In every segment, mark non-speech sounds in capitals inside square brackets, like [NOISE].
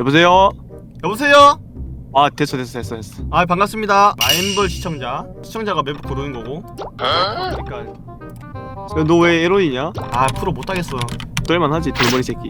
여보세요? 여보세요? 아 됐어 됐어 됐어 됐어 아 반갑습니다 마인벌 시청자 시청자가 맵 고르는 거고 그러니까 너 왜 에론이냐? 아 프로 못 하겠어 떨만하지 돌머리 새끼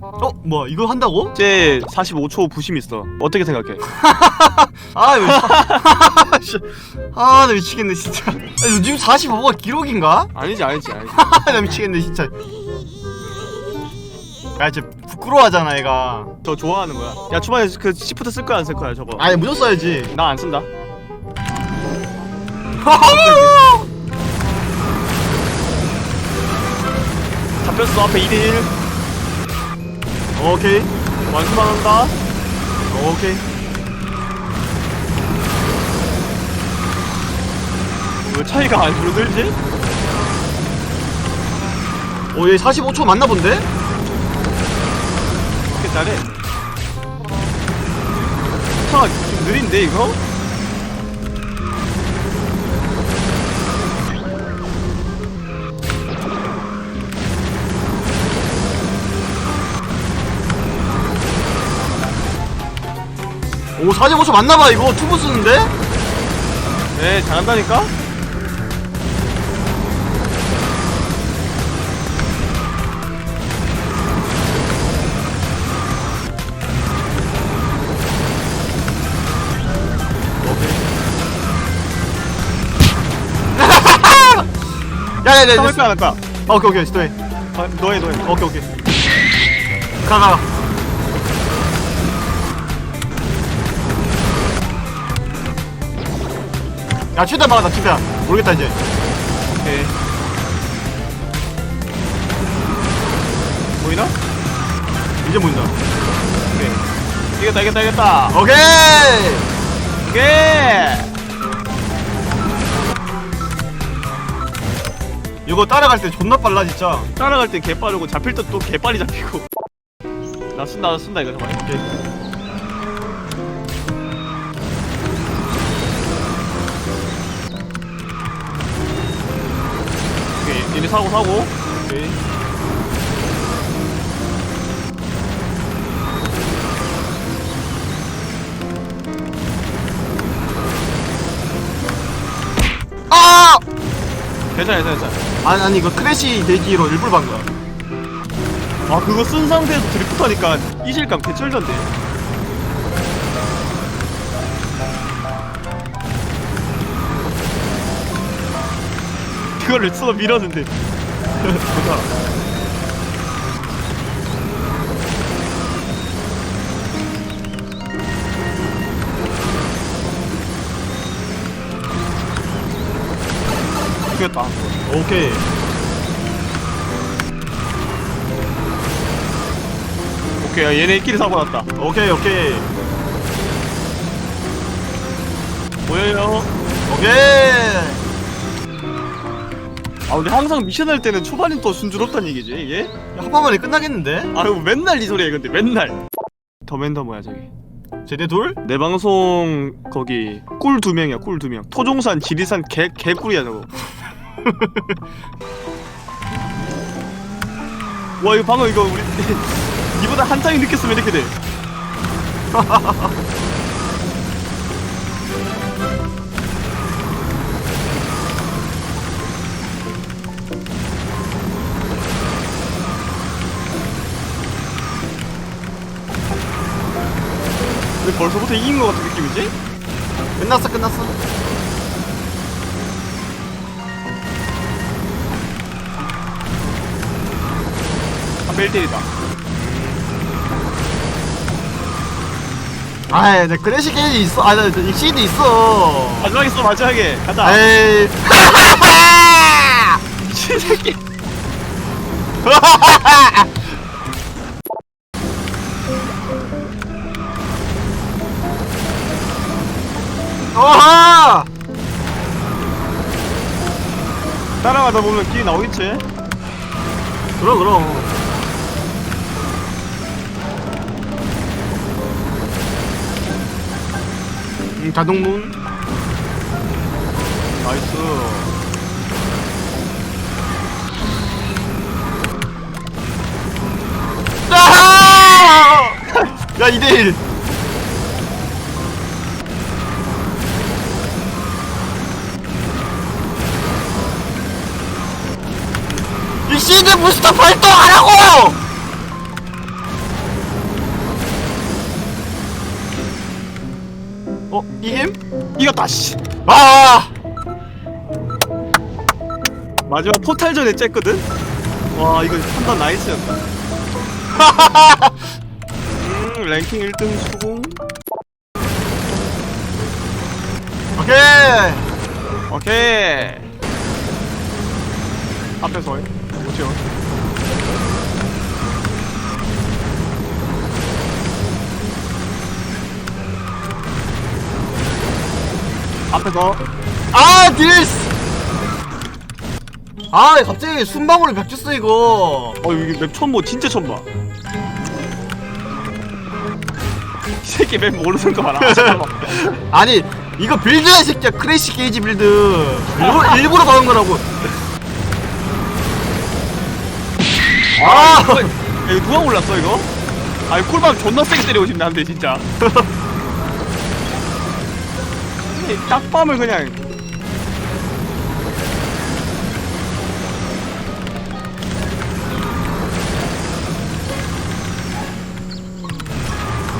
어? 뭐야 이거 한다고? 쟤 45초 부심 있어 어떻게 생각해? [LAUGHS] 아 이거 씨. [LAUGHS] 아 나 미치겠네 진짜 아, 요즘 45가 기록인가? 아니지 아니지 아니지 [LAUGHS] 나 미치겠네 진짜 야 진짜 부끄러워하잖아 얘가. 저 좋아하는 거야? 야 초반에 그 시프트 쓸 거야 안 쓸 거야 저거? 아니 무조건 써야지. 나 안 쓴다. [LAUGHS] 잡혔어 앞에 2대1 오케이. 완수만 한다. 오케이. 왜 차이가 안 줄어들지? 오얘 45초 맞나 본데? 잘해 차가 좀 느린데 이거? 오 45초 맞나봐 이거 투부 쓰는데? 네 잘한다니까? 야야야 싸울 거야 안 할까? 오케이 오케이 스토이 아, 너해 너해. 오케이 오케이. 가가. 야 최대한 막아 나 최대한. 모르겠다 이제. 오케이. 보이나? 이제 보인다. 오케이. 이겼다 이겼다 이겼다. 오케이! 오케이 이거 따라갈 때 존나 빨라 진짜. 따라갈 땐 개빠르고 잡힐 때 또 개빨리 잡히고. 나 쓴다 나 쓴다 이거 잠깐만. 오케이. 오케이 얘네 사고 사고. 오케이. 아! 괜찮아 괜찮아 괜찮아 아니 아니 이거 크래시 대기로 일부러 반 거야. 아 그거 쓴 상태에서 드리프트 하니까 이질감 개쩔던데. 그거를 쏘 밀었는데. [LAUGHS] 좋다. 이겼다 오케이. 오케이 야, 얘네끼리 사고 났다. 오케이 오케이. 보여요? 오케이! 아 근데 항상 미션 할 때는 초반이 또 순조롭단 얘기지 이게? 야, 합방만에 끝나겠는데? 아유 맨날 이 소리야 근데 맨날. 더맨더 뭐야 저기. 제대 둘? 내 방송 거기 꿀 두 명이야 꿀 두 명. 토종산 지리산 개 개꿀이야 저거 와 이거 방금 이거 우리 [LAUGHS] 이보다 한 장이 늦게 쓰면 이렇게 돼 [LAUGHS] 근데 벌써부터 이긴 것 같은 느낌이지? 끝났어 끝났어 한벨 때리다. 아이 내 크래시 게임이 있어. 아나 익시드 있어. 마지막에 써 마지막에. 가자. 에이. [LAUGHS] 미친 새끼. [LAUGHS] 어하! 따라가다 보면 길이 나오겠지? 그럼 그럼 음, 자동문 나이스 아하! 야 2대1 이 시드 부스터 발동하라고! 어? 이힘? 이겼다 씨 아! 마지막 포탈전에 쬐거든? 와 이거 판단 나이스였다 [LAUGHS] 음 랭킹 1등 수공 오케이! 오케이 앞에서 해 뭐죠? 앞에서. 아 딜스! 아 갑자기 순방울을 바뀌었어 이거. 어 이게 맵 처음 봐 진짜 처음 봐이 새끼 맵 모르는 거 봐라. 잠깐만. [LAUGHS] 아니 이거 빌드야 이 새끼야. 크래시 게이지 빌드. 일부러, 일부러 박은 거라고. 아 아! 이거, 야, 이거 누가 골랐어 이거? 아이 꿀밤 존나 세게 때리고 싶네 한대 진짜 [LAUGHS] 이 딱밤을 그냥.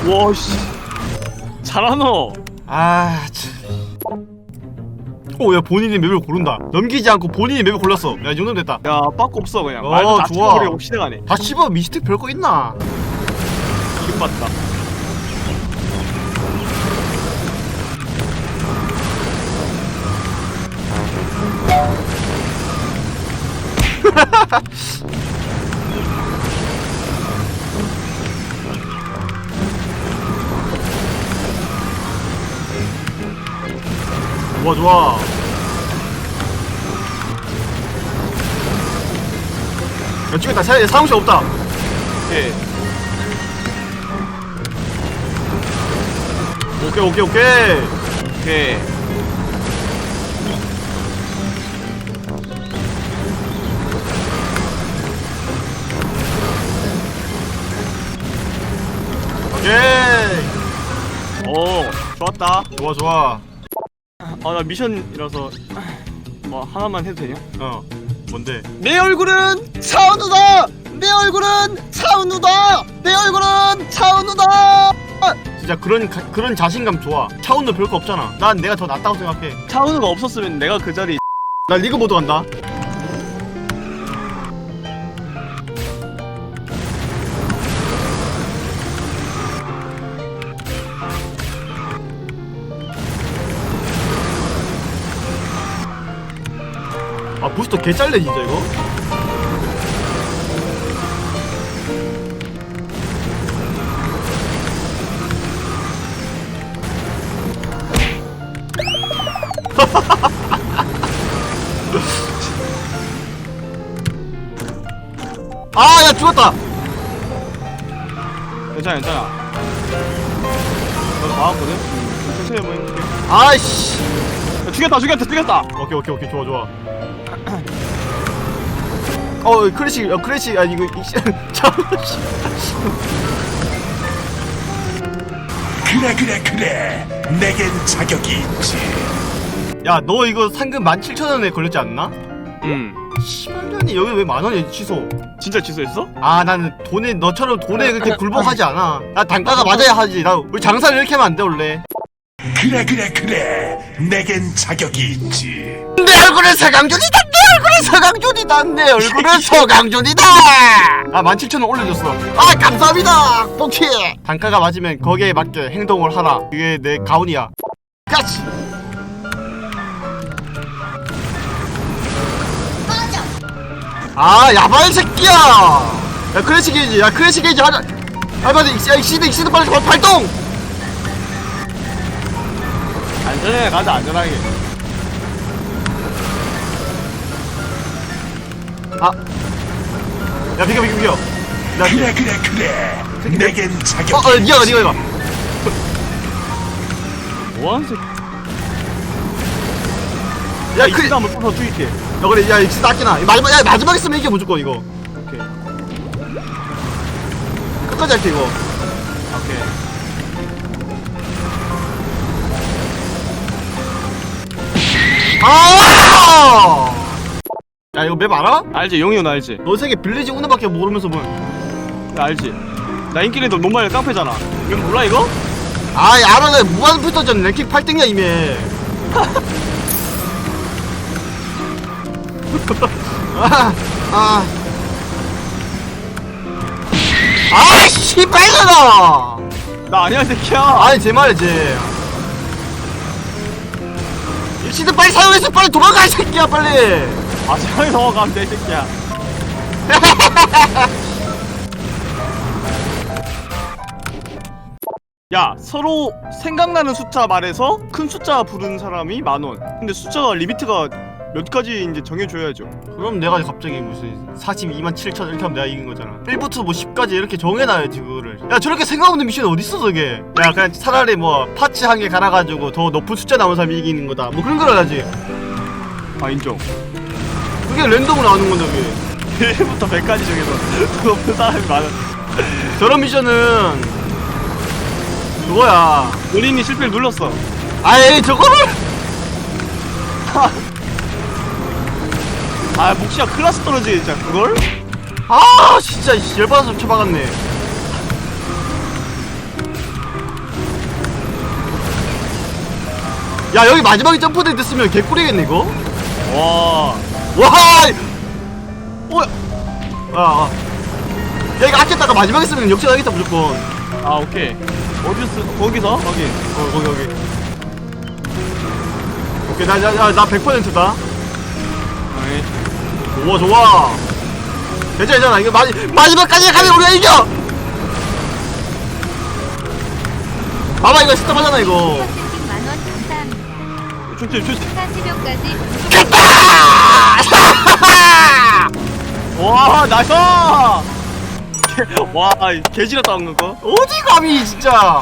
와씨. 잘하노. 아 참. 오야 본인이 맵을 고른다. 넘기지 않고 본인이 맵을 골랐어. 야이 정도면 됐다. 야 빠꾸 없어 그냥. 어, 말도 다 좋아. 다 씹어. 미스텍 별거 있나? 기름받다 [LAUGHS] 좋아 좋아. 야 찍었다. 사- 사무실 없다. 오케이 오케이 오케이 오케이 오케이. 오케이 좋았다 좋아 좋아 아 나 미션이라서 뭐 하나만 해도 되냐? 어 뭔데 내 얼굴은 차은우다! 내 얼굴은 차은우다! 내 얼굴은 차은우다! 진짜 그런 가- 그런 자신감 좋아 차원도 별거 없잖아 난 내가 더 낫다고 생각해 차은우가 없었으면 내가 그 자리 나 리그 모드 간다 아 부스터 개 짤래 진짜 이거? [LAUGHS] 아 야 죽었다! 괜찮아 괜찮아. 너 나왔거든? 음, 천천히 한번 해볼게 아이씨! 야, 죽였다 죽였다 죽였다. 오케이 오케이 오케이. 좋아 좋아. 어 크래시 어 크래시 아니 이거 [LAUGHS] 그래 그래 그래. 내겐 자격이 있지. 야 너 이거 상금 17,000원에 걸렸지 않나? 음 18년이 여기 왜 만 원이야 취소? 진짜 취소했어? 아 나는 돈에 너처럼 돈에 그렇게 [LAUGHS] 굴복하지 않아. 나 단가가 맞아야 하지. 나 우리 장사를 이렇게 하면 안 돼 원래 그래 그래 그래. 내겐 자격이 있지. 내 얼굴은 서강준이다 내 얼굴은 서강준이다. 내 얼굴은 [LAUGHS] 서강준이다. 아 17,000원 올려줬어. 아 감사합니다 뽕치 단가가 맞으면 거기에 맞게 행동을 하라. 그게 내 가훈이야. 까치 아 야발 새끼야. 야 크래시 게이지. 야 크래시 게이지 하자. 야 익시드 익시드 빨리 발- 발동 안전하게 가자 안전하게 아. 야 비켜 비켜 비켜 나 그래 그래 그래 내겐 자격이 어, 어, 니가 가, 니가 가. 뭐하는 새끼 야, 야 그, 이거 한번 써서 죽일게 야, 그래, 야, 진짜 낫기나. 마지막, 야, 마지막에 쓰면 이게 무조건 이거. 오케이 끝까지 할게, 이거. 오케이 아! 야 이거 맵 알아? 알지 용이 너 알지 너 세계 빌리지 오너밖에 모르면서 뭐 야, 알지 나 인기리도 노말에 깡패잖아 이건 몰라 이거? 아이 알아 내 무한 붙었잖아 랭킹 8등이야 이미 아, 아. 아, 씨발잖아! 나 아니야 이 새끼야 아니, 제 말이지. 일시드 빨리 사용해서 빨리 돌아가, 이 새끼야, 빨리! 아 세상에 넘어가면 돼이 새끼야 [LAUGHS] 야 서로 생각나는 숫자 말해서 큰 숫자 부르는 사람이 만원 근데 숫자가 리미트가 몇 가지 이제 정해줘야죠 그럼 내가 갑자기 무슨 42만 7천 이렇게 하면 내가 이긴 거잖아. 1부터 뭐 10까지 이렇게 정해놔야지, 그거를. 야, 저렇게 생각 없는 미션이 어딨어, 저게? 야, 그냥 차라리 뭐, 파츠 한 개 갈아가지고 더 높은 숫자 나온 사람이 이기는 거다. 뭐 그런 걸 하지. 아 인정 그게 랜덤으로 나오는 건데, 그게. 1부터 100까지 정해서 더 [LAUGHS] 높은 사람이 많은 저런 미션은 그거야. 본인이 실패를 눌렀어 아이 저거를 [LAUGHS] 아 목시야 클라스 떨어지게 진짜 그걸? 아 진짜 씨, 열받아서 쳐박았네. 야 여기 마지막에 점프대 됐으면 개꿀이겠네 이거. 와 와. 오. 아. 아. 야 이거 아꼈다가 마지막에 쓰면 역전하겠다 무조건. 아 오케이 어디서 쓰- 거기서? 거기 어 거기 거기. 오케이 나나나 100%다. 좋아 좋아. 괜찮아 괜찮아. 이거 마지, 마지막까지 가면 우리가 이겨! 봐봐 이거 스톱 하잖아 이거. 만원 감사합니다. 40여까지 깼다 와 나이스! [LAUGHS] 와 개지렸다 방금 거. 어디 감히 진짜